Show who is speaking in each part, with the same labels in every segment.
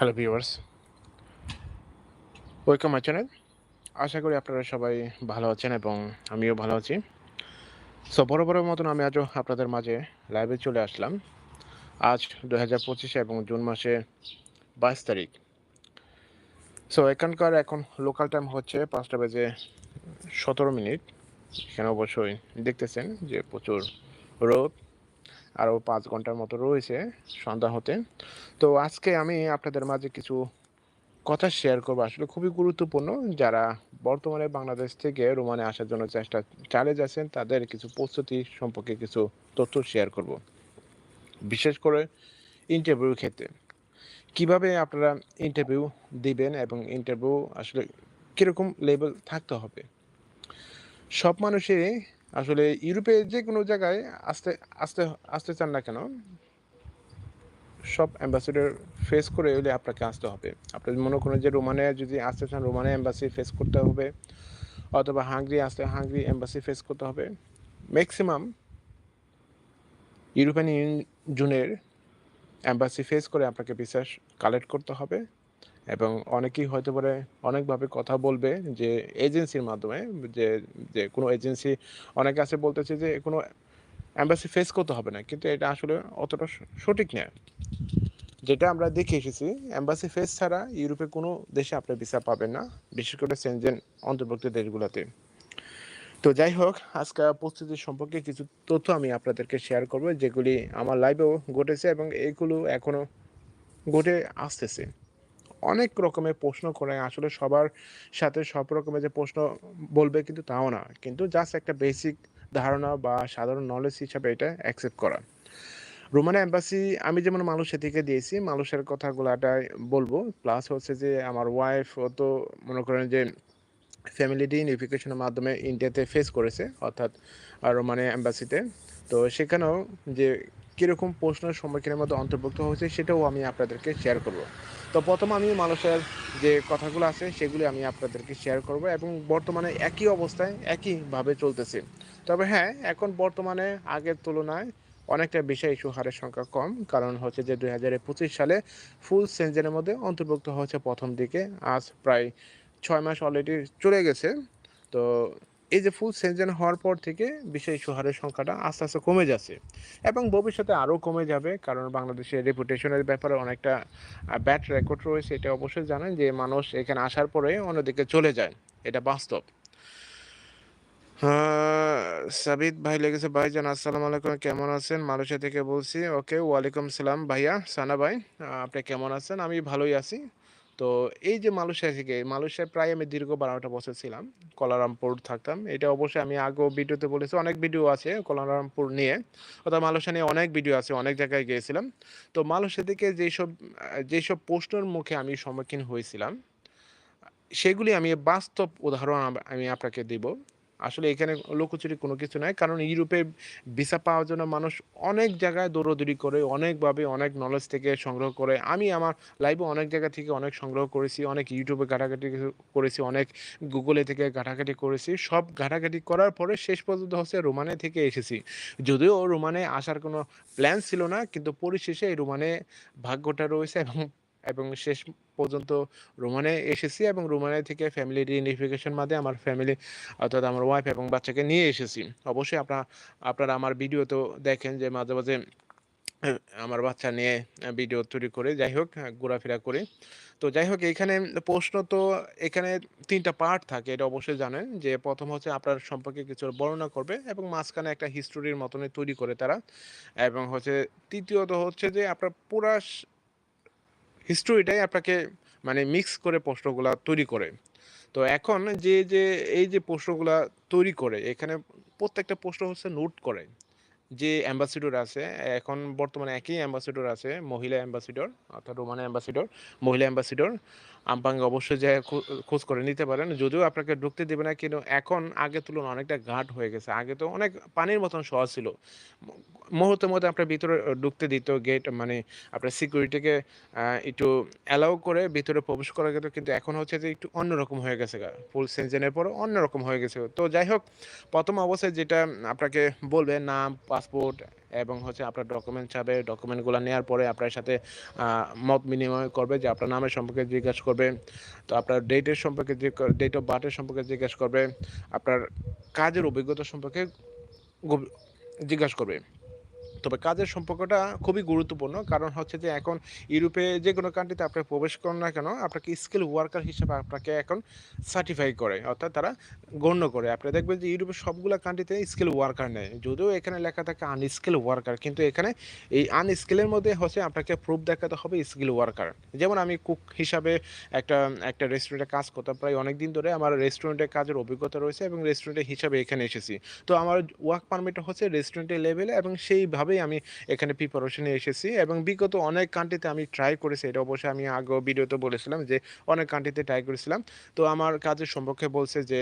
Speaker 1: Hello viewers welcome my channel আশা করি আপনারা সবাই ভালো আছেন এবং আমিও ভালো আছি। সো বড় বড় মতন আমি আজও আপনাদের মাঝে লাইভে চলে আসলাম। আজ দু হাজার পঁচিশে এবং জুন মাসে বাইশ তারিখ। সো এখানকার এখন লোকাল টাইম হচ্ছে পাঁচটা বেজে সতেরো মিনিট। এখানে অবশ্যই দেখতেছেন যে প্রচুর রোদ। আরও পাঁচ ঘণ্টার মতো রয়েছে সন্ধ্যা হতে। তো আজকে আমি আপনাদের মাঝে কিছু কথা শেয়ার করব। আসলে খুবই গুরুত্বপূর্ণ। যারা বর্তমানে বাংলাদেশ থেকে রোমানে আসার জন্য চেষ্টা চালিয়ে যাচ্ছেন, তাদের কিছু প্রস্তুতি সম্পর্কে কিছু তথ্য শেয়ার করব। বিশেষ করে ইন্টারভিউ ক্ষেত্রে। কীভাবে আপনারা ইন্টারভিউ দিবেন এবং ইন্টারভিউ আসলে কীরকম লেভেল থাকতে হবে? সব মানুষই আসলে ইউরোপে যে কোনো জায়গায় আসতে আসতে আসতে চান না কেন, সব অ্যাম্বাসেডর ফেস করে এলে আপনাকে আসতে হবে। আপনি মনে করেন যে রোমানে যদি আসতে চান, রোমানে অ্যাম্বাসি ফেস করতে হবে, অথবা হাঙ্গরি আসতে, হাঙ্গরি অ্যাম্বাসি ফেস করতে হবে। ম্যাক্সিমাম ইউরোপিয়ান ইউনিয়নের অ্যাম্বাসি ফেস করে আপনাকে বিশ্বাস কালেক্ট করতে হবে। এবং অনেকেই হয়তো পারে অনেকভাবে কথা বলবে যে এজেন্সির মাধ্যমে, যে যে কোনো এজেন্সি অনেকে আছে বলতেছে যে কোনো অ্যাম্বাসি ফেস করতে হবে না, কিন্তু এটা আসলে অতটা সঠিক নয় যেটা আমরা দেখে এসেছি অ্যাম্বাসি ফেস ছাড়া ইউরোপে কোনো দেশে আপনি ভিসা পাবেন না, বিশেষ করে সেনজেন অন্তর্ভুক্ত দেশগুলোতে। তো যাই হোক, আজকে প্রস্তুতি সম্পর্কে কিছু তথ্য আমি আপনাদেরকে শেয়ার করব, যেগুলি আমার লাইভেও ঘটেছে এবং এগুলো এখনও ঘটে আসতেছে। অনেক রকমের প্রশ্ন করে, আসলে সবার সাথে সব রকমের যে প্রশ্ন বলবে কিন্তু তাও না। কিন্তু জাস্ট একটা বেসিক ধারণা বা সাধারণ নলেজ হিসাবে এটা অ্যাকসেপ্ট করা। রোমানা অ্যাম্বাসি আমি যেমন মানুষের থেকে দিয়েছি, মানুষের কথাগুলাটাই বলব। প্লাস হচ্ছে যে আমার ওয়াইফ ও তো মনে করেন যে ফ্যামিলি ইউনিফিকেশনের মাধ্যমে ইন্ডিয়াতে ফেস করেছে, অর্থাৎ রোমানে অ্যাম্বাসিতে তো সেখানেও যে কীরকম প্রশ্নের সম্মুখীনের মধ্যে অন্তর্ভুক্ত হয়েছে সেটাও আমি আপনাদেরকে শেয়ার করব। তো প্রথম আমি মানুষের যে কথাগুলো আছে সেগুলি আমি আপনাদেরকে শেয়ার করব এবং বর্তমানে একই অবস্থায় একইভাবে চলতেছে। তবে হ্যাঁ এখন বর্তমানে আগের তুলনায় অনেকটা বিষয় ইস্যু হারের সংখ্যা কম, কারণ হচ্ছে যে দুই হাজার পঁচিশ সালে ফুল সেঞ্জনের মধ্যে অন্তর্ভুক্ত হয়েছে প্রথম দিকে। আজ প্রায় ছয় মাস অলরেডি চলে গেছে। তো এই যে ফুল সেঞ্জন হওয়ার পর থেকে বিষয় ইস্যু হারের সংখ্যাটা আস্তে আস্তে কমে যাচ্ছে। এবং ভবিষ্যতে আরও কমে যাবে, কারণ বাংলাদেশের রেপুটেশনের ব্যাপারে অনেকটা ব্যাড রেকর্ড রয়েছে। এটা অবশ্যই জানেন যে মানুষ এখানে আসার পরে অন্যদিকে চলে যায়। এটা বাস্তব। সাবিত ভাই লেগেছে। ভাই জান আসসালামু আলাইকুম। কেমন আছেন? মালয়েশিয়া থেকে বলছি। ওকে, ওয়ালাইকুম সালাম। ভাইয়া, সানা ভাই আপনি কেমন আছেন? আমি ভালোই আছি। তো এই যে মালয়েশিয়া থেকে, মালয়েশিয়ায় প্রায় আমি দীর্ঘ বারোটা বছর ছিলাম। কলারামপুর থাকতাম। এটা অবশ্যই আমি আগেও ভিডিওতে বলেছি, অনেক ভিডিও আছে কলারামপুর নিয়ে। অর্থাৎ মালয়েশিয়া নিয়ে অনেক ভিডিও আছে, অনেক জায়গায় গিয়েছিলাম। তো মালয়েশিয়া থেকে যেসব যেসব প্রশ্নের মুখে আমি সম্মুখীন হয়েছিলাম, সেগুলি আমি বাস্তব উদাহরণ আমি আপনাকে দিব। আসলে এখানে লুকোচুরি কোনো কিছু নাই। কারণ ইউরোপে ভিসা পাওয়ার জন্য মানুষ অনেক জায়গায় দৌড়দৌড়ি করে, অনেকভাবে অনেক নলেজ থেকে সংগ্রহ করে। আমি আমার লাইভে অনেক জায়গা থেকে অনেক সংগ্রহ করেছি, অনেক ইউটিউবে ঘাটাঘাটি করেছি, অনেক গুগলে থেকে ঘাটাঘাটি করেছি। সব ঘাটাঘাটি করার পরে শেষ পর্যন্ত হচ্ছে রোমানে থেকে এসেছি। যদিও রোমানে আসার কোনো প্ল্যান ছিল না, কিন্তু পরিশেষে এই রোমানে ভাগ্যটা রয়েছে এবং এবং শেষ পর্যন্ত রোমানে এসেছি এবং রোমানে থেকে ফ্যামিলি রিউনিফিকেশন মাধ্যমে আমার ফ্যামিলি অর্থাৎ আমার ওয়াইফ এবং বাচ্চাকে নিয়ে এসেছি। অবশ্যই আপনার আপনারা আমার ভিডিও তো দেখেন যে মাঝে মাঝে আমার বাচ্চা নিয়ে ভিডিও তৈরি করে, যাই হোক ঘোরাফেরা করে। তো যাই হোক, এখানে প্রশ্ন তো, এখানে তিনটা পার্ট থাকে, এটা অবশ্যই জানেন। যে প্রথম হচ্ছে আপনার সম্পর্কে কিছু বর্ণনা করবে এবং মাঝখানে একটা হিস্টোরির মতনই তৈরি করে তারা। এবং হচ্ছে, তৃতীয়ত হচ্ছে যে আপনার পুরা হিস্টোরিটাই আপনাকে মানে মিক্স করে প্রশ্নগুলা তৈরি করে। তো এখন যে যে, এই যে প্রশ্নগুলা তৈরি করে, এখানে প্রত্যেকটা প্রশ্ন হচ্ছে নোট করে। যে অ্যাম্বাসিডর আছে, এখন বর্তমানে একই অ্যাম্বাসিডর আছে, মহিলা অ্যাম্বাসিডর অর্থাৎ রোমান অ্যাম্বাসিডর মহিলা অ্যাম্বাসিডর আমপাঙ্গে অবশ্যই যে খোঁজ করে নিতে পারেন। যদিও আপনাকে ঢুকতে দেবে না, কিন্তু এখন আগে তুলনায় অনেকটা ঘাট হয়ে গেছে। আগে তো অনেক পানির মতন সহজ ছিল। মুহূর্তের মধ্যে আপনার ভিতরে ঢুকতে দিত গেট মানে আপনার সিকিউরিটিকে একটু অ্যালাউ করে ভিতরে প্রবেশ করা যেত, কিন্তু এখন হচ্ছে যে একটু অন্যরকম হয়ে গেছে ফুল সেনজেনের পর অন্যরকম হয়ে গেছে। তো যাই হোক, প্রথম অবস্থায় যেটা আপনাকে বলবে, নাম পাসপোর্ট এবং হচ্ছে আপনার ডকুমেন্ট চাবে ডকুমেন্টগুলো নেওয়ার পরে আপনার সাথে মত বিনিময় করবে যে আপনার নামের সম্পর্কে জিজ্ঞাসা করবে, তো আপনার ডেটের সম্পর্কে ডেট অফ বার্থের সম্পর্কে জিজ্ঞাসা করবে, আপনার কাজের অভিজ্ঞতা সম্পর্কে জিজ্ঞাসা করবে। তবে কাজের সম্পর্কটা খুবই গুরুত্বপূর্ণ। কারণ হচ্ছে যে এখন ইউরোপে যে কোনো কান্ট্রিতে আপনি প্রবেশ করেন না কেন, আপনাকে স্কিল ওয়ার্কার হিসেবে আপনাকে এখন সার্টিফাই করে, অর্থাৎ তারা গণ্য করে। আপনি দেখবেন যে ইউরোপের সবগুলো কান্ট্রিতে স্কিল ওয়ার্কার নেই। যদিও এখানে লেখা থাকে আনস্কিল ওয়ার্কার কিন্তু এখানে এই আনস্কিলের মধ্যে হচ্ছে আপনাকে প্রুফ দেখাতে হবে স্কিল ওয়ার্কার যেমন আমি কুক হিসাবে একটা একটা রেস্টুরেন্টে কাজ করতাম প্রায় অনেক দিন ধরে। আমার রেস্টুরেন্টে কাজের অভিজ্ঞতা রয়েছে এবং রেস্টুরেন্টের হিসাবে এখানে এসেছি। তো আমার ওয়ার্ক পারমিট হচ্ছে রেস্টুরেন্টের লেভেলে এবং সেইভাবেই আমি এখানে প্রিপারেশনে এসেছি এবং বিগত অনেক কান্ট্রিতে আমি ট্রাই করেছি, এটা অবশ্যই আমি আগেও ভিডিওতে বলেছিলাম যে অনেক কান্ট্রিতে ট্রাই করেছিলাম। তো আমার কাজের সম্পর্কে বলছে যে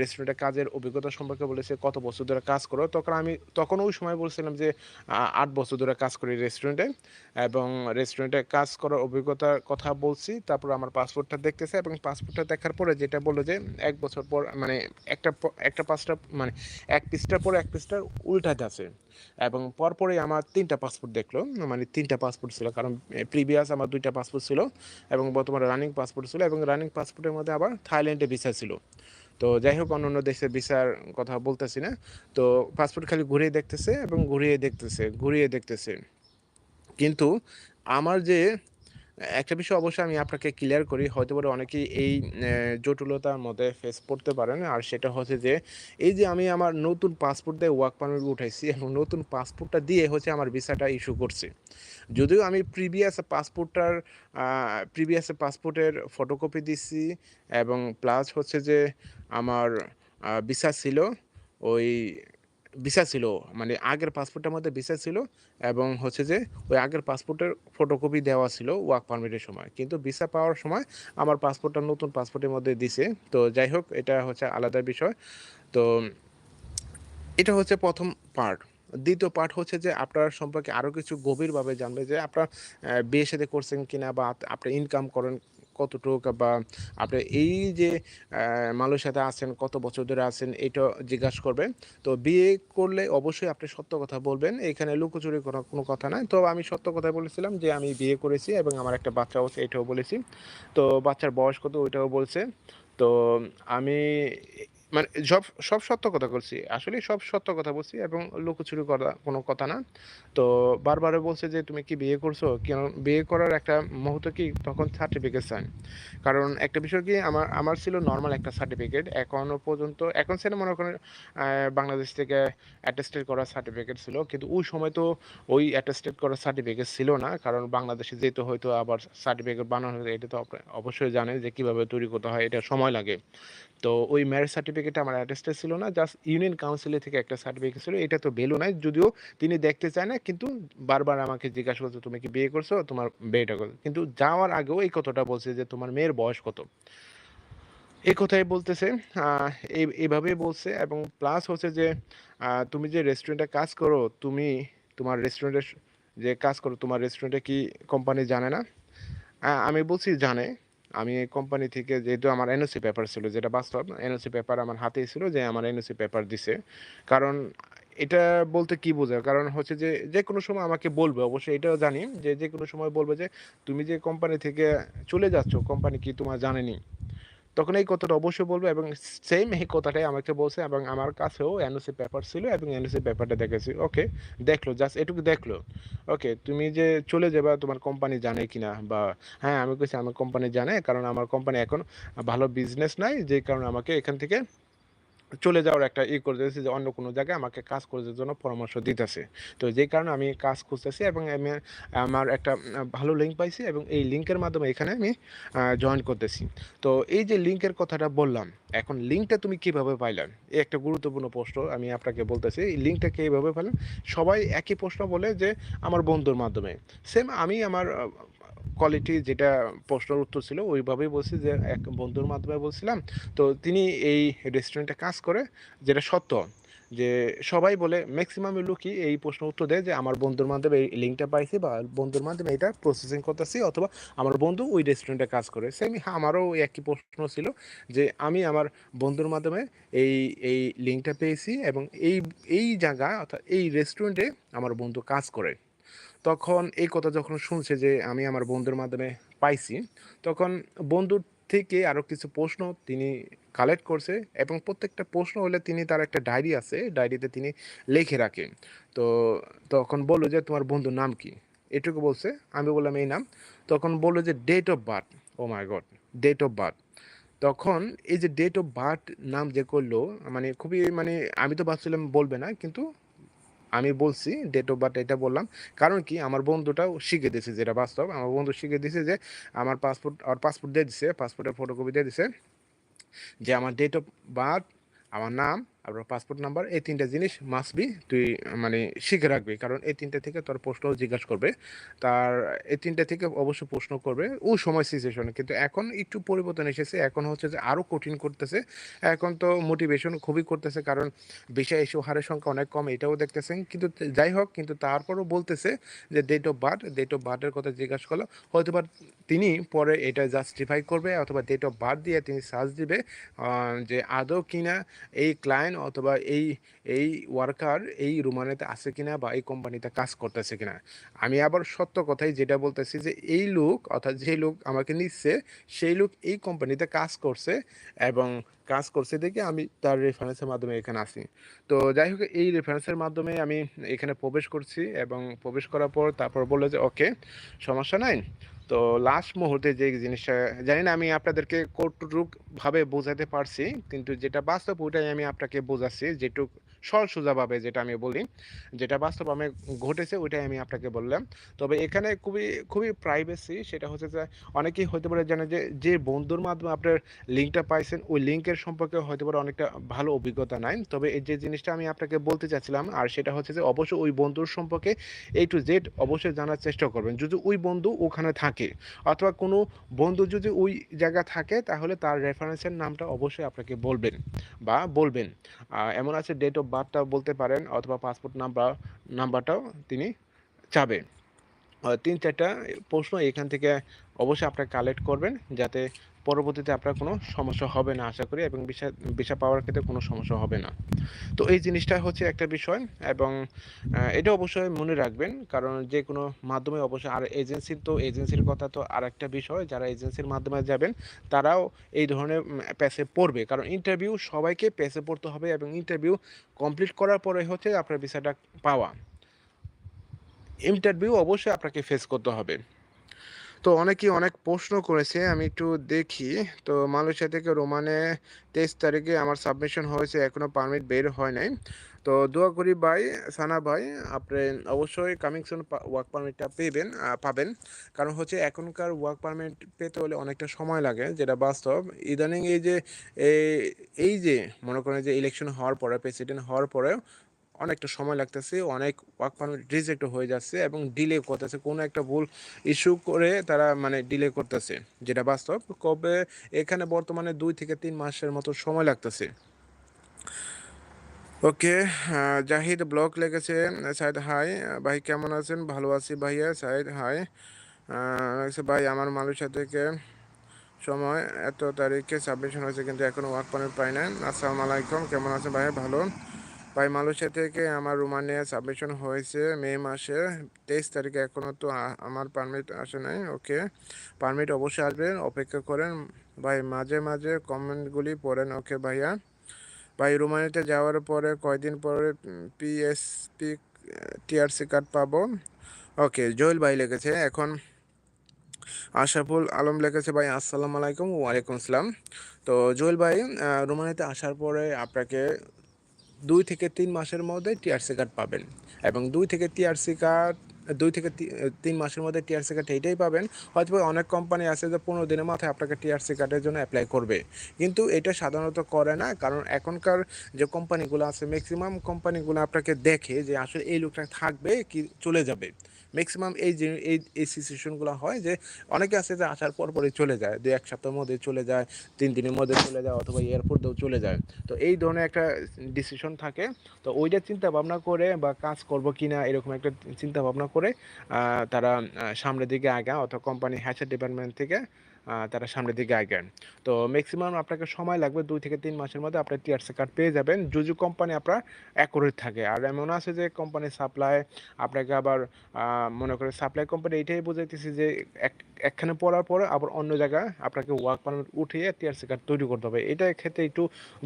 Speaker 1: রেস্টুরেন্টের কাজের অভিজ্ঞতা সম্পর্কে বলেছে কত বছর ধরে কাজ করো। তখন আমি, তখন ওই সময় বলছিলাম যে আট বছর ধরে কাজ করি রেস্টুরেন্টে এবং রেস্টুরেন্টে কাজ করার অভিজ্ঞতার কথা বলছি, তারপর আমার পাসপোর্টটা দেখতেছে এবং পাসপোর্টটা দেখার পরে যেটা বলল যে, এক বছর পর মানে একটা একটা পাঁচটা মানে এক পিসটার পর এক পিসটার উল্টাতে আছে এবং পরপরই আমার তিনটা পাসপোর্ট দেখল মানে তিনটা পাসপোর্ট ছিল, কারণ প্রিভিয়াস আমার দুইটা পাসপোর্ট ছিল এবং বর্তমানে রানিং পাসপোর্ট ছিল এবং রানিং পাসপোর্টের মধ্যে আবার থাইল্যান্ডে ভিসা ছিল। তো যাই হোক অন্য অন্য দেশের ভিসার কথা বলতেছি না। তো পাসপোর্ট খালি ঘুরিয়ে দেখতেছে এবং ঘুরিয়ে দেখতেছে ঘুরিয়ে দেখতেছে। কিন্তু আমার যে একটা বিষয় অবশ্যই আমি আপনাকে ক্লিয়ার করি। হয়তো পারে অনেকেই এই জটিলতার মধ্যে ফেস করতে পারেন। আর সেটা হচ্ছে যে, এই যে আমি আমার নতুন পাসপোর্ট দিয়ে ওয়ার্ক পারমিট উঠাইছি এবং নতুন পাসপোর্টটা দিয়ে হচ্ছে আমার ভিসাটা ইস্যু করছি। যদিও আমি প্রিভিয়াস পাসপোর্টটার প্রিভিয়াস পাসপোর্টের ফটোকপি দিচ্ছি এবং প্লাস হচ্ছে যে আমার ভিসা ছিল ওই ভিসা ছিল মানে আগের পাসপোর্টের মধ্যে ভিসা ছিল এবং হচ্ছে যে ওই আগের পাসপোর্টের ফটোকপি দেওয়া ছিল ওয়ার্ক পারমিটের সময়। কিন্তু ভিসা পাওয়ার সময় আমার পাসপোর্টটা নতুন পাসপোর্টের মধ্যে দিছে। তো যাই হোক, এটা হচ্ছে আলাদা বিষয়। তো এটা হচ্ছে প্রথম পার্ট দ্বিতীয় পার্ট হচ্ছে যে আপনার সম্পর্কে আরও কিছু গভীরভাবে জানবে যে আপনার বিয়ে সাথে করছেন কিনা বা আপ- আপনি ইনকাম করেন কতটুকু বা আপনি এই যে সাথে আছেন, কত বছর ধরে আছেন, এটা জিজ্ঞাসা করবে তো বিয়ে করলে অবশ্যই আপনি সত্য কথা বলবেন। এখানে লুকোচুরি করার কোনো কথা নাই। তো আমি সত্য কথা বলেছিলাম যে, আমি বিয়ে করেছি এবং আমার একটা বাচ্চা আছে, এটাও বলেছি। তো বাচ্চার বয়স কত ওইটাও বলছে। তো আমি মানে সব সব সত্য কথা বলছি। আসলে সব সত্য কথা বলছি এবং লুকোচুরি করা কোনো কথা না। তো বারবার বলছে যে, তুমি কি বিয়ে করছ? কেন, বিয়ে করার একটা মুহূর্ত কি তখন সার্টিফিকেট চান কারণ একটা বিষয় কি, আমার আমার ছিল নর্মাল একটা সার্টিফিকেট এখনও পর্যন্ত, এখন সেটা মনে করেন বাংলাদেশ থেকে অ্যাটেস্টেড করা সার্টিফিকেট ছিল। কিন্তু ওই সময় তো ওই অ্যাটেস্টেড করা সার্টিফিকেট ছিল না। কারণ বাংলাদেশে যেহেতু হয়তো আবার সার্টিফিকেট বানানো হয়েছে, এটা তো অবশ্যই জানেন যে কীভাবে তৈরি করতে হয়, এটা সময় লাগে। তো ওই ম্যারেজ সার্টিফিকেট আমার অ্যাটেস্টেড ছিল না জাস্ট ইউনিয়ন কাউন্সিলের থেকে একটা সার্টিফিকেট ছিল, এটা তো ভ্যালু নাই, যদিও তিনি দেখতে চায় না, কিন্তু বারবার আমাকে জিজ্ঞাসা করছে, তুমি কি বিয়ে করছ? তোমার বিয়েটা করো কিন্তু যাওয়ার আগেও এই কথাটা বলছে যে, তোমার মেয়ের বয়স কত? এই কথাই বলতেছে এইভাবেই বলছে এবং প্লাস হচ্ছে যে তুমি যে রেস্টুরেন্টে কাজ করো, তুমি তোমার রেস্টুরেন্টে যে কাজ করো, তোমার রেস্টুরেন্টে কি কোম্পানি জানে না? আমি বলছি জানে আমি এই কোম্পানি থেকে যেহেতু আমার এনওসি পেপার ছিল, যেটা বাস্তব এনওসি পেপার আমার হাতেই ছিল, যে আমার এনওসি পেপার দিছে। কারণ এটা বলতে কি বোঝায়? কারণ হচ্ছে যে যে কোনো সময় আমাকে বলবে, অবশ্যই এটাও জানি যে যে কোনো সময় বলবে যে, তুমি যে কোম্পানি থেকে চলে যাচ্ছ কোম্পানি কি তোমার জানেনি? তখন এই কথাটা অবশ্যই বলব এবং সেম এই কথাটাই আমাকে বলছে এবং আমার কাছেও এনওসি পেপার ছিল এবং এনওসি পেপারটা দেখেছি। ওকে দেখল জাস্ট এটুকু দেখল। ওকে তুমি যে চলে যাবে, তোমার কোম্পানি জানে কিনা বা হ্যাঁ আমি কইছি আমার কোম্পানি জানে, কারণ আমার কোম্পানি এখন ভালো বিজনেস নাই, যে কারণে আমাকে এখান থেকে চলে যাওয়ার একটা ই করে দিয়েছে যে অন্য কোনো জায়গায় আমাকে কাজ করার জন্য পরামর্শ দিতেছে। তো যে কারণে আমি কাজ খুঁজতেছি এবং আমি, আমার একটা ভালো লিঙ্ক পাইছি এবং এই লিঙ্কের মাধ্যমে এখানে আমি জয়েন করতেছি। তো এই যে লিঙ্কের কথাটা বললাম, এখন লিঙ্কটা তুমি কীভাবে পাইলেন এই একটা গুরুত্বপূর্ণ প্রশ্ন আমি আপনাকে বলতেছি, এই লিঙ্কটা কীভাবে পাইলেন সবাই একই প্রশ্ন বলে যে, আমার বন্ধুর মাধ্যমে। সেম আমি আমার কোয়ালিটি যেটা প্রশ্নের উত্তর ছিল, ওইভাবেই বলছি যে, এক বন্ধুর মাধ্যমে বলছিলাম। তো তিনি এই রেস্টুরেন্টে কাজ করে, যেটা সত্য যে, সবাই বলে মেক্সিমাম লোকই এই প্রশ্ন উত্তর দেয় যে, আমার বন্ধুর মাধ্যমে এই লিঙ্কটা পাইছি বা বন্ধুর মাধ্যমে এটা প্রসেসিং করতেছি অথবা আমার বন্ধু ওই রেস্টুরেন্টে কাজ করে। সেম আমারও একই প্রশ্ন ছিল যে, আমি আমার বন্ধুর মাধ্যমে এই এই লিঙ্কটা পেয়েছি এবং এই এই জায়গা অর্থাৎ এই রেস্টুরেন্টে আমার বন্ধু কাজ করে। তখন এই কথা যখন শুনছে যে আমি আমার বন্ধুর মাধ্যমে পাইছি, তখন বন্ধুর থেকে আরও কিছু প্রশ্ন তিনি কালেক্ট করছে এবং প্রত্যেকটা প্রশ্ন হলে তিনি তার একটা ডায়েরি আছে ডায়েরিতে তিনি লিখে রাখেন তো তখন বলল যে, তোমার বন্ধুর নাম কি? এটুকু বলছে, আমি বললাম এই নাম। তখন বলল যে date of birth oh my god date of birth তখন এই যে ডেট অফ বার্থ নাম যে করল মানে খুবই মানে আমি তো ভাবছিলাম বলবে না, কিন্তু আমি বলছি ডেট অফ বার্থ এটা বললাম। কারণ কি? আমার বন্ধুটাও শিখে দিয়েছে যেটা বাস্তব। আমার বন্ধু শিখে দিয়েছে যে আমার পাসপোর্ট আর পাসপোর্ট দিয়ে দিছে পাসপোর্টের ফটোকপি দিয়ে দিছে যে আমার ডেট অফ বার্থ আমার নাম আপনার পাসপোর্ট নাম্বার এই তিনটা জিনিস মাস্ট বি তুই মানে শিখে রাখবি। কারণ এই তিনটা থেকে তোর প্রশ্ন জিজ্ঞাসা করবে। তার, এই তিনটা থেকে অবশ্য প্রশ্ন করবে ওই সময় সিচুয়েশনে কিন্তু এখন একটু পরিবর্তন এসেছে। এখন হচ্ছে যে আরও কঠিন করতেছে। এখন তো মোটিভেশন খুবই করতেছে। কারণ বিষয় এসে হারের সংখ্যা অনেক কম, এটাও দেখতেছেন। কিন্তু যাই হোক, কিন্তু তারপরও বলতেছে যে date of birth date of বার্থের কথা জিজ্ঞাসা করল। হয়তো বা তিনি পরে এটা জাস্টিফাই করবে, অথবা ডেট অফ বার্থ দিয়ে তিনি সার্চ দিবে যে আদৌ কিনা এই ক্লায়েন্ট অথবা এই এই ওয়ার্কার এই রুমানেতে আছে কিনা বা এই কোম্পানিতে কাজ করতেছে কিনা। আমি আবার সত্য কথাই যেটা বলতেছি যে এই লোক, অর্থাৎ যে লোক আমাকে নিচ্ছে, সেই লোক এই কোম্পানিতে কাজ করছে এবং কাজ করছে দেখে আমি তার রেফারেন্সের মাধ্যমে এখানে আসি। তো যাই হোক, এই রেফারেন্সের মাধ্যমে আমি এখানে প্রবেশ করছি এবং প্রবেশ করার পর তারপর বলল যে ওকে সমস্যা নাই? তো লাস্ট মুহূর্তে যে জিনিসটা, জানি না আমি আপনাদেরকে কতটুকভাবে বোঝাতে পারছি, কিন্তু যেটা বাস্তব ওটাই আমি আপনাকে বোঝাচ্ছি, যেটুক সরল সোজাভাবে যেটা আমি বলি, যেটা বাস্তব আমি ঘটেছে ওইটাই আমি আপনাকে বললাম। তবে এখানে খুবই খুবই প্রাইভেসি সেটা হচ্ছে যে অনেকেই হতে পারে জানে যে যে বন্ধুর মাধ্যমে আপনার লিঙ্কটা পাইছেন, ওই লিঙ্কের সম্পর্কে হতে পারে অনেকটা ভালো অভিজ্ঞতা নাই। তবে এই যে জিনিসটা আমি আপনাকে বলতে চাচ্ছিলাম, আর সেটা হচ্ছে যে অবশ্যই ওই বন্ধুর সম্পর্কে এই টু জেড অবশ্যই জানার চেষ্টা করবেন। যদি ওই বন্ধু ওখানে থাকে, অথবা কোনো বন্ধু যদি ওই জায়গা থাকে, তাহলে তার রেফারেন্সের নামটা অবশ্যই আপনাকে বলবেন বা বলবেন। এমন আছে ডেট অফ বার্থটাও বলতে পারেন অথবা পাসপোর্ট নাম্বার, নাম্বারটাও তিনি চাবেন। তিন চারটা প্রশ্ন এখান থেকে অবশ্যই আপনারা কালেক্ট করবেন যাতে পরবর্তীতে আপনার কোনো সমস্যা হবে না, আশা করি, এবং ভিসা ভিসা পাওয়ার ক্ষেত্রে কোনো সমস্যা হবে না। তো এই জিনিসটা হচ্ছে একটা বিষয়, এবং এটা অবশ্যই মনে রাখবেন, কারণ যে কোনো মাধ্যমে অবশ্যই, আর এজেন্সির তো, এজেন্সির কথা তো আর একটা বিষয়, যারা এজেন্সির মাধ্যমে যাবেন, তারাও এই ধরনের প্যাসে পড়বে। কারণ ইন্টারভিউ সবাইকে প্যাসে পড়তে হবে, এবং ইন্টারভিউ কমপ্লিট করার পরে হচ্ছে আপনার ভিসাটা পাওয়া। ইন্টারভিউ অবশ্যই আপনাকে ফেস করতে হবে। তো অনেকেই অনেক প্রশ্ন করেছে, আমি একটু দেখি। তো মালয়েশিয়া থেকে রোমানে তেইশ তারিখে আমার সাবমিশন হয়েছে এখনও পারমিট বের হয় নাই। তো দোয়া করি ভাই, সানা ভাই, আপনি অবশ্যই কামিং সুন ওয়ার্ক পারমিটটা পেবেন পাবেন। কারণ হচ্ছে এখনকার ওয়ার্ক পারমিট পেতে হলে অনেকটা সময় লাগে, যেটা বাস্তব। ইদানিং এই যে এই- যে, মনে করেন যে ইলেকশন হওয়ার পরে প্রেসিডেন্ট হওয়ার পরে অনেকটা সময় লাগতেছে, অনেক ওয়ার্ক পারমিট রিজেক্ট হয়ে যাচ্ছে এবং ডিলে করতেছে। কোনো একটা ভুল ইস্যু করে তারা মানে ডিলে করতেছে, যেটা বাস্তব। কবে? এখানে বর্তমানে দুই থেকে তিন মাসের মতো সময় লাগতেছে। ওকে জাহিদ ব্লক লেগেছে। সাইদ হাই ভাই, কেমন আছেন? ভালো আছি ভাইয়া। সাইদ হাই ভাই, আমার মালয়েশিয়া থেকে সময় এত তারিখে সাবমিশন হয়েছে, কিন্তু এখনও ওয়ার্ক পারমিট পাই না আসসালামু আলাইকুম। কেমন আছেন ভাইয়া? ভালো? ভাই মালয়েশিয়া থেকে আমার রোমানিয়া সাবমিশন হয়েছে মে মাসে। তেইশ তারিখে এখনও তো আমার পারমিট আসে নাই ওকে। পারমিট অবশ্যই আসবেন অপেক্ষা করেন। ভাই মাঝে মাঝে কমেন্টগুলি পড়েন ওকে ভাইয়া। ভাই রোমানিয়াতে যাওয়ার পরে কয়দিন পরে পিএসপি টিআরসি কার্ড পাবো? ওকে জয়েল ভাই লিখেছে এখন আশাফুল আলম লিখেছে ভাই আসসালামু আলাইকুম ওয়ালাইকুম আসসালাম। তো জুয়েল ভাই আহ, রোমানিয়াতে আসার পরে আপনাকে দুই থেকে তিন মাসের মধ্যে টিআরসি কার্ড পাবেন এবং দুই থেকে টিআরসি কার্ড দুই থেকে তিন মাসের মধ্যে টিআরসি কার্ড এইটাই পাবেন। হয়তো অনেক কোম্পানি আছে যে পনেরো দিনের মাথায় আপনাকে টিআরসি কার্ডের জন্য অ্যাপ্লাই করবে। কিন্তু এটা সাধারণত করে না, কারণ এখনকার যে কোম্পানিগুলো আছে ম্যাক্সিমাম কোম্পানিগুলো আপনাকে দেখে যে আসলে এই লোকটা থাকবে কি, চলে যাবে। ম্যাক্সিমাম এই যে, এই এই সিচুয়েশনগুলো হয় যে, অনেকে আছে যে আসার পর পরে চলে যায় দু এক সপ্তাহের মধ্যে চলে যায়, তিন দিনের মধ্যে চলে যায় অথবা এয়ারপোর্ট দিয়েও চলে যায়। তো এই ধরনের একটা ডিসিশন থাকে। তো ওইটা চিন্তা ভাবনা করে বা কাজ করব কি না এরকম একটা চিন্তা ভাবনা করে তারা সামনের দিকে আগা অথবা কোম্পানি হ্যাচার ডিপার্টমেন্ট থেকে তারা সামনের দিকে আগান। তো ম্যাক্সিমাম আপনাকে সময় লাগবে দুই থেকে তিন মাসের মধ্যে আপনার টিআরসি কার্ড পেয়ে যাবেন। যদি কোম্পানি আপনার অ্যাকুরেট থাকে। আর এমন আছে যে কোম্পানি সাপ্লাই আপনাকে আবার মনে করে সাপ্লাই কোম্পানি এটাই বোঝাইতেছি যে এক, একখানে পড়ার পরে আবার অন্য জায়গায় আপনাকে ওয়ার্ক পারমিট উঠিয়ে টিআরসি কার্ড তৈরি করতে হবে। এটার ক্ষেত্রে একটু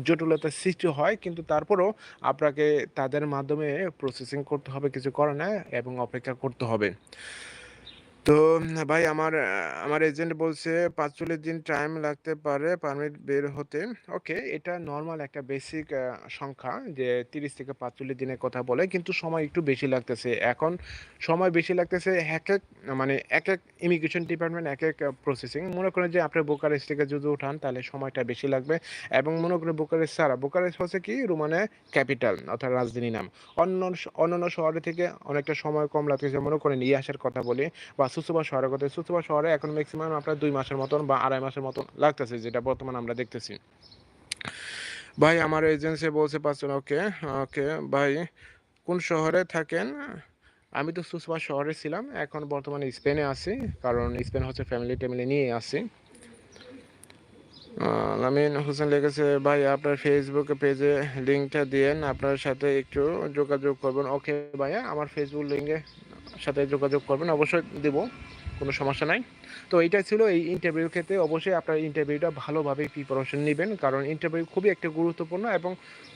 Speaker 1: জটিলতার সৃষ্টি হয়, কিন্তু তারপরেও আপনাকে তাদের মাধ্যমে প্রসেসিং করতে হবে, কিছু করে না এবং অপেক্ষা করতে হবে। তো ভাই আমার আমার এজেন্ট বলছে পাঁচচল্লিশ দিন টাইম লাগতে পারে পারমিট বের হতে। ওকে এটা নর্মাল একটা বেসিক সংখ্যা যে তিরিশ থেকে পাঁচচল্লিশ দিনের কথা বলে, কিন্তু সময় একটু বেশি লাগতেছে। এখন সময় বেশি লাগতেছে এক এক মানে এক এক ইমিগ্রেশন ডিপার্টমেন্ট এক এক প্রসেসিং মনে করেন যে আপনি বোকারেস্ট থেকে যদি উঠান, তাহলে সময়টা বেশি লাগবে। এবং মনে করেন বোকারেস্ট ছাড়া বোকারেস্ট হচ্ছে কি? রোমানে ক্যাপিটাল অর্থাৎ রাজধানী নাম। অন্য অন্যান্য শহরে থেকে অনেকটা সময় কম লাগতেছে। মনে করেন ইয়াসের কথা বলি, বা সুসুবা শহরের কথা। সুসুবা শহরে এখন ম্যাক্সিমাম আপনার দুই মাসের মতন বা আড়াই মাসের মতন লাগতেছে, যেটা বর্তমানে আমরা দেখতেছি। ভাই, আমার এজেন্সি বলছে পাচ্ছেন ওকে ওকে ভাই, কোন শহরে থাকেন? আমি তো সুসুবা শহরে ছিলাম, এখন বর্তমানে স্পেনে আছি, কারণ স্পেন হচ্ছে ফ্যামিলি ট্যামিলি নিয়ে আসি লামিন হোসেন লিখেছে, ভাই, আপনার ফেসবুক পেজে লিঙ্কটা দিয়েন, আপনার সাথে একটু যোগাযোগ করবেন। ওকে ভাইয়া, আমার ফেসবুক লিঙ্কে সাথে যোগাযোগ করবেন। অবশ্যই দেব কোনো সমস্যা নাই। তো এইটাই ছিল এই ইন্টারভিউ ক্ষেত্রে। অবশ্যই আপনার ইন্টারভিউটা ভালোভাবে প্রিপারেশন নেবেন, কারণ ইন্টারভিউ খুবই একটা গুরুত্বপূর্ণ এবং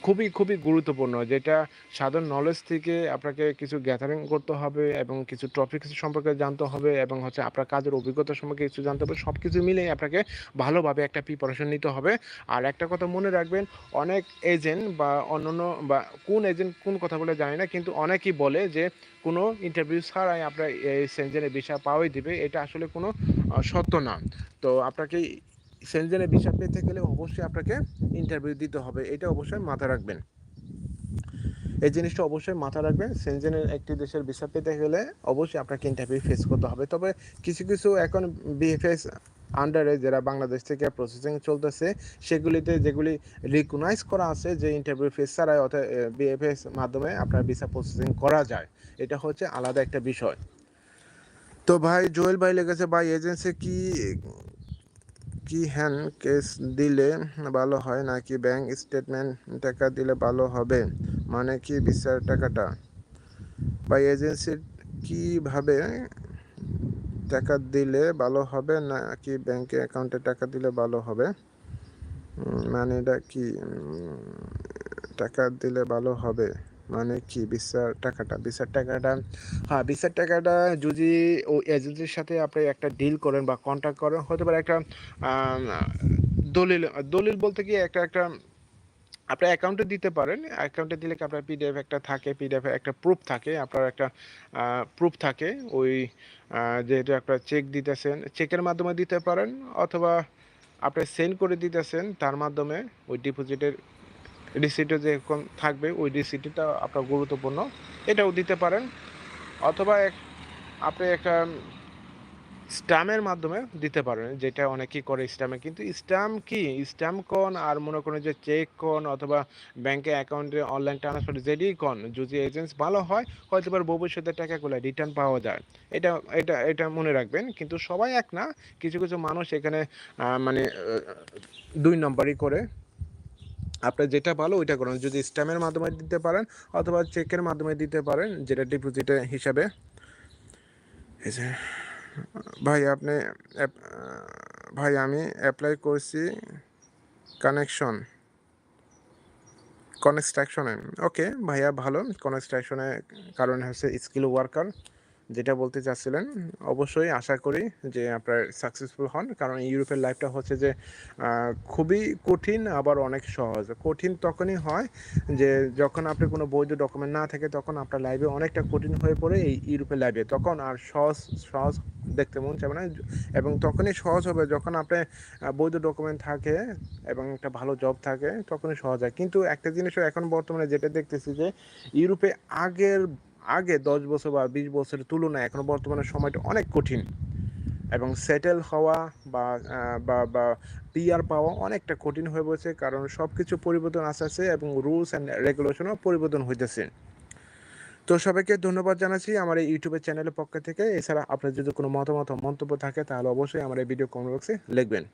Speaker 1: খুবই খুবই গুরুত্বপূর্ণ, যেটা সাধারণ নলেজ থেকে আপনাকে কিছু গ্যাদারিং করতে হবে এবং কিছু টপিক সম্পর্কে জানতে হবে এবং হচ্ছে আপনার কাজের অভিজ্ঞতা সম্পর্কে কিছু জানতে হবে সব কিছু মিলে আপনাকে ভালোভাবে একটা প্রিপারেশন নিতে হবে। আর একটা কথা মনে রাখবেন, অনেক এজেন্ট বা অন্যান্য বা কোন এজেন্ট কোন কথা বলে জানি না, কিন্তু অনেকেই বলে যে কোনো ইন্টারভিউ ছাড়াই আপনার এই সেনজেনের ভিসা পাওয়াই দিবে। এটা আসলে কোনো সত্য না। তো আপনাকে সেনজেনের ভিসা পেতে গেলে অবশ্যই আপনাকে ইন্টারভিউ দিতে হবে। এটা অবশ্যই মাথায় রাখবেন। এই জিনিসটা অবশ্যই মাথা রাখবেন। সেনজেনের একটি দেশের ভিসা পেতে গেলে অবশ্যই আপনাকে ইন্টারভিউ ফেস করতে হবে। তবে কিছু কিছু এখন বিএফএস আন্ডারে যারা বাংলাদেশ থেকে প্রসেসিং চলতেছে, সেগুলিতে যেগুলি রিকগনাইজ করা আছে যে ইন্টারভিউ ফেস ছাড়াই অর্থাৎ বিএফএস মাধ্যমে আপনার ভিসা প্রসেসিং করা যায়, এটা হচ্ছে আলাদা একটা বিষয়। তো ভাই, জোয়েল ভাই লেগেছে ভাই এজেন্সি কি কি হ্যান কেস দিলে ভালো হয়? নাকি ব্যাংক স্টেটমেন্ট টাকা দিলে ভালো হবে? মানে কি বিচার টাকাটা? বা এজেন্সির কীভাবে টাকা দিলে ভালো হবে? নাকি ব্যাংকে অ্যাকাউন্টে টাকা দিলে ভালো হবে? মানে এটা কি টাকা দিলে ভালো হবে? মানে কি বিচার টাকাটা? বিচার টাকাটা হ্যাঁ বিচার টাকাটা যদি ওই এজেন্সির সাথে আপনি একটা ডিল করেন বা কন্ট্যাক্ট করেন, হতে পারে একটা দলিল দলিল বলতে কি একটা একটা আপনার অ্যাকাউন্টে দিতে পারেন অ্যাকাউন্টে দিলে কি আপনার পিডিএফ একটা থাকে পিডিএফ একটা প্রুফ থাকে, আপনার একটা প্রুফ থাকে, ওই যেহেতু একটা চেক দিতেছেন চেকের মাধ্যমে দিতে পারেন, অথবা আপনি সেন্ড করে দিতেছেন, তার মাধ্যমে ওই ডিপোজিটের রিসিটে যে এখন থাকবে, ওই রিসিটটা আপনার গুরুত্বপূর্ণ। এটাও দিতে পারেন। অথবা এক- আপনি একটা স্ট্যাম্পের মাধ্যমে দিতে পারেন, যেটা অনেকেই করে স্ট্যাম্পে। কিন্তু স্ট্যাম্প কি? স্ট্যাম্প কন আর মনে করেন যে চেক কোন অথবা ব্যাংকে অ্যাকাউন্টে অনলাইন ট্রান্সফার যেটি কোন, যদি এজেন্স ভালো হয়, হয়তো পারে ভবিষ্যতে টাকাগুলো রিটার্ন পাওয়া যায়। এটা এটা এটা মনে রাখবেন। কিন্তু সবাই এক না, কিছু কিছু মানুষ এখানে মানে দুই নম্বরই করে। আপনার যেটা ভালো ওইটা করুন। যদি স্ট্যাম্পের মাধ্যমে দিতে পারেন অথবা চেকের মাধ্যমে দিতে পারেন, যেটা ডিপোজিটের হিসাবে। ভাই আপনি ভাই আমি অ্যাপ্লাই করছি কানেকশন কনস্ট্রাকশনে ওকে ভাইয়া ভালো কনস্ট্রাকশনে কারণ হচ্ছে স্কিল ওয়ার্কার যেটা বলতে চাচ্ছিলেন, অবশ্যই আশা করি যে আপনার সাকসেসফুল হন। কারণ ইউরোপের লাইফটা হচ্ছে যে খুবই কঠিন, আবার অনেক সহজ। কঠিন তখনই হয় যে, যখন আপনি কোনো বৈধ ডকুমেন্ট না থাকে, তখন আপনার লাইফে অনেকটা কঠিন হয়ে পড়ে এই ইউরোপের লাইফে তখন আর সহজ সহজ দেখতে মন চাবে না। এবং তখনই সহজ হবে যখন আপনার বৈধ ডকুমেন্ট থাকে এবং একটা ভালো জব থাকে, তখনই সহজ হয়। কিন্তু একটা জিনিসও এখন বর্তমানে যেটা দেখতেছি যে, ইউরোপে আগের আগে ১০ বছর বা ২০ বছরের তুলনায় এখন বর্তমানে সময়টা অনেক কঠিন। এবং সেটেল হওয়া বা বা বা পিআর পাওয়া অনেকটা কঠিন হয়ে পড়েছে। কারণ সব কিছু পরিবর্তন আসতেছে এবং রুলস অ্যান্ড রেগুলেশনও পরিবর্তন হইতেছে। তো সবাইকে ধন্যবাদ জানাচ্ছি আমার এই ইউটিউবের চ্যানেলের পক্ষ থেকে। এছাড়া আপনার যদি কোনো মতামত, মন্তব্য থাকে, তাহলে অবশ্যই আমার এই ভিডিও কমেন্ট বক্সে লিখবেন।